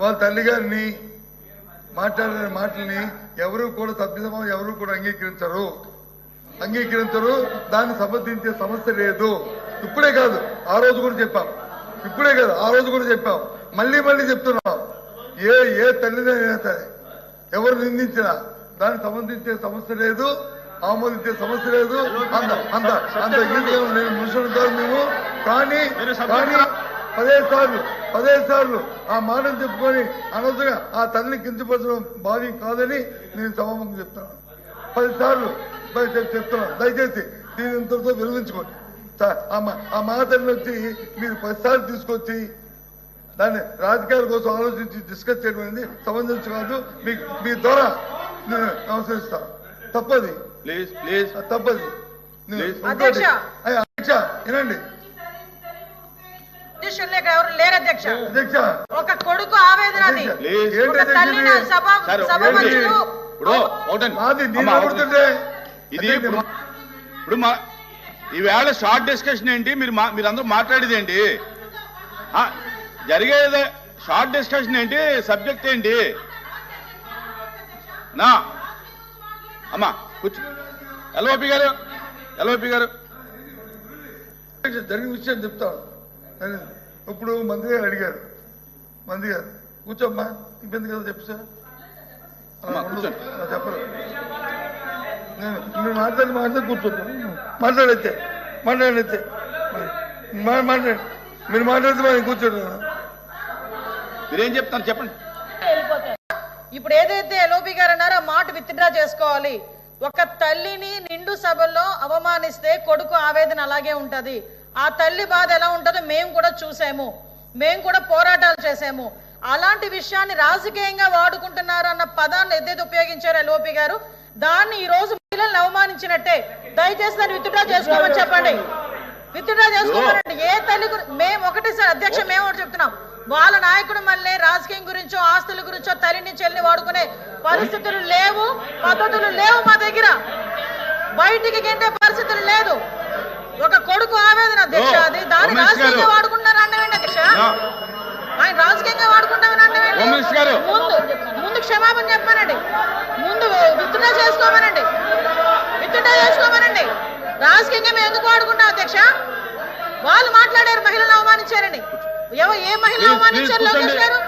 వాళ్ళ తల్లి గారిని మాట్లాడిన మాటల్ని ఎవరు కూడా తప్పిదమో ఎవరు కూడా అంగీకరించరు. అంగీకరించరు దాన్ని సమర్థించే సమస్య లేదు. ఇప్పుడే కాదు ఆ రోజు కూడా చెప్పాం. ఇప్పుడే కాదు ఆ రోజు కూడా చెప్పాం. మళ్ళీ మళ్ళీ చెప్తున్నాం. ఏ ఏ తల్లిదైనా సరే ఎవరు నిందించినా దాన్ని సమర్థించే సమస్య లేదు ఆమోదించే సమస్య లేదు. అంత అంత అంత నేను మనుషులు కాదు మేము. కానీ కానీ పదిహేను సార్లు పదిహేను సార్లు ఆ మాటలు చెప్పుకొని అనవసరంగా ఆ తల్లిని కించపరచడం భావ్యం కాదని నేను సభముఖం చెప్తున్నాను. పది సార్లు పది చెప్- చెప్తున్నాను. దయచేసి దీని ఇంతటితో విరమించుకోండి. స- ఆ మాటలను వచ్చి మీరు పదిసార్లు తీసుకొచ్చి దాన్ని రాజకీయాల కోసం ఆలోచించి డిస్కస్ చేయడం అనేది సమంజసం కాదు. మీ మీ ద్వారా నేను నమస్కరిస్తాను తప్పది. Please please. తప్పది. అధ్యక్ష వినండి. ఎవరు లేరు అధ్యక్ష? ఒక కొడుకు ఆవేదన ఇది? ఇప్పుడు మా- ఈవేళ షార్ట్ డిస్కషన్ ఏంటి? మీరు మీరందరూ మాట్లాడేది ఏంటి? ఆ, జరిగేది షార్ట్ డిస్కషన్ ఏంటి? సబ్జెక్ట్ ఏంటి? నా. అమ్మా కూర్చో. ఎల్ఓపి గారు ఎల్ఓపి గారు. జరిగిన విషయం చెప్తాను. ఇప్పుడు మంత్రి గారు అడిగారు. మంత్రి గారు కూర్చోమ్మా ఇబ్బంది కదా చెప్పు సార్. చెప్పరు. నేను మీరు మాట్లాడి మాట్లాడి కూర్చోండి. మాట్లాడైతే మాట్లాడైతే. మా- మాట్లాడి మీరు మాట్లాడితే మరి కూర్చోండి. మీరేం చెప్తారు చెప్పండి. ఇప్పుడు ఏదైతే ఎల్ఓపి గారు అన్నారో ఆ మాట విత్డ్రా చేసుకోవాలి. ఒక తల్లిని నిండు సభల్లో అవమానిస్తే కొడుకు ఆవేదన అలాగే ఉంటది. ఆ తల్లి బాధ ఎలా ఉంటుందో మేము కూడా చూసాము. మేము కూడా పోరాటాలు చేసాము. అలాంటి విషయాన్ని రాజకీయంగా వాడుకుంటున్నారు అన్న పదాన్ని ఏదైతే ఉపయోగించారు ఎల్ఓపి గారు? దాన్ని ఈ రోజు అవమానించినట్టే. దయచేసి దాన్ని విత్డ్రా చేసుకోమని చెప్పండి. విత్డ్రా చేసుకోమనండి. ఏ తల్లి మేము ఒకటి సార్ అధ్యక్ష మేము ఒకటి చెప్తున్నాం. వాళ్ళ నాయకుడు మళ్ళీ రాజకీయం గురించో ఆస్తుల గురించో తల్లిని చెల్లిని వాడుకునే పరిస్థితులు లేవు పద్ధతులు లేవు మా దగ్గర. బయటికి గెంటే పరిస్థితులు లేదు. ఒక కొడుకు ఆవేదన అధ్యక్ష అది దాన్ని. రాజకీయంగా వాడుకుంటున్నారు అన్నవేంటి అధ్యక్ష ఆయన రాజకీయంగా వాడుకుంటామని అన్నవేంటి. ముందు ముందు క్షమాపణ చెప్పానండి ముందు విత్డ్రా చేసుకోమనండి. విత్డ్రా చేసుకోమనండి. రాజకీయంగా మేము ఎందుకు వాడుకుంటాం అధ్యక్ష వాళ్ళు మాట్లాడారు మహిళలను అవమానించారని. ఎవ ఏ మహిళ అవమానించారు లోకేష్. గారు?